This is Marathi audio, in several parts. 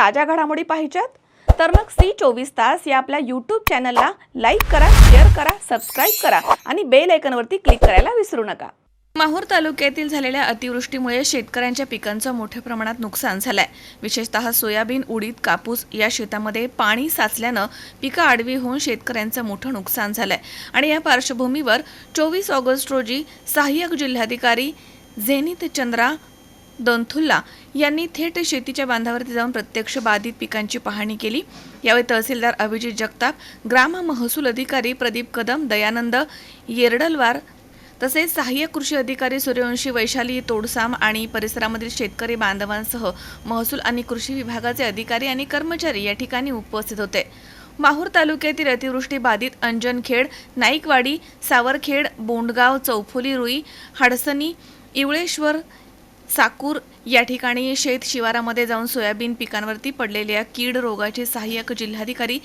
ताज्या घडामोडी पाहिजेत? तर मग सी चोवीस तास या आपल्या यूट्यूब चॅनलला लाईक करा शेअर करा सबस्क्राईब करा आणि बेल आयकनवरती क्लिक करायला विसरू नका. माहूर तालुक्यातील झालेल्या अतिवृष्टीमुळे शेतकऱ्यांच्या पिकांचं मोठ्या प्रमाणात नुकसान झालंय. विशेषतः सोयाबीन उडीद कापूस या शेतामध्ये पाणी साचल्यानं पिकं आडवी होऊन शेतकऱ्यांचं मोठं नुकसान झालंय. आणि या पार्श्वभूमीवर चोवीस ऑगस्ट रोजी सहाय्यक जिल्हाधिकारी झेनित चंद्रा दोनथुल्ला यांनी थेट शेतीच्या बांधावरती जाऊन प्रत्यक्ष बाधित पिकांची पाहणी केली. यावेळी तहसीलदार अभिजित जगताप ग्राम महसूल अधिकारी प्रदीप कदम दयानंद येरडलवार तसेच सहाय्यक कृषी अधिकारी सूर्यवंशी वैशाली तोडसाम आणि परिसरामधील शेतकरी बांधवांसह महसूल आणि कृषी विभागाचे अधिकारी आणि कर्मचारी या ठिकाणी उपस्थित होते. माहूर तालुक्यातील अतिवृष्टी बाधित अंजनखेड नाईकवाडी सावरखेड बोंडगाव चौफुली रुई हाडसनी इवळेश्वर साकूर या ठिकाणी शेत शिवारामध्ये जाऊन सोयाबीन पिकांवरती पडलेल्या कीड रोगाचे सहाय्यक जिल्हाधिकारी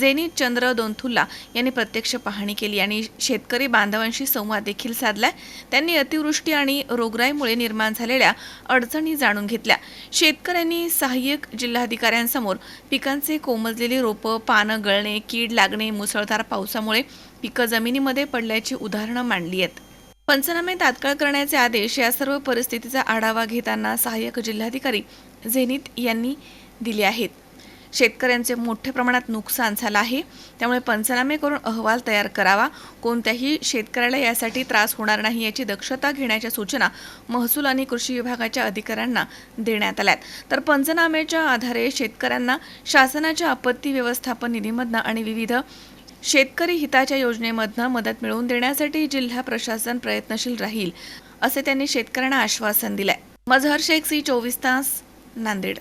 जेनी चंद्र दोनथुल्ला यांनी प्रत्यक्ष पाहणी केली आणि शेतकरी बांधवांशी संवाद देखील साधलाय त्यांनी अतिवृष्टी आणि रोगराईमुळे निर्माण झालेल्या अडचणी जाणून घेतल्या. शेतकऱ्यांनी सहाय्यक जिल्हाधिकाऱ्यांसमोर पिकांचे कोमजलेली रोपं पानं गळणे कीड लागणे मुसळधार पावसामुळे पिकं जमिनीमध्ये पडल्याची उदाहरणं मांडली आहेत. पंचनामे तात्काळ करण्याचे आदेश या सर्व परिस्थितीचा आढावा घेताना सहाय्यक जिल्हाधिकारी झेनित यांनी दिले आहेत. शेतकऱ्यांचे मोठ्या प्रमाणात नुकसान झालं आहे. त्यामुळे पंचनामे करून अहवाल तयार करावा. कोणत्याही शेतकऱ्याला यासाठी त्रास होणार नाही याची दक्षता घेण्याच्या सूचना महसूल आणि कृषी विभागाच्या अधिकाऱ्यांना देण्यात आल्यात. तर पंचनाम्याच्या आधारे शेतकऱ्यांना शासनाच्या आपत्ती व्यवस्थापन निधीमधनं आणि विविध शेतकरी हिताच्या योजनेमधनं मदत मिळवून देण्यासाठी जिल्हा प्रशासन प्रयत्नशील राहील असे त्यांनी शेतकऱ्यांना आश्वासन दिलंय. मझहर शेख सी चोवीस तास नांदेड.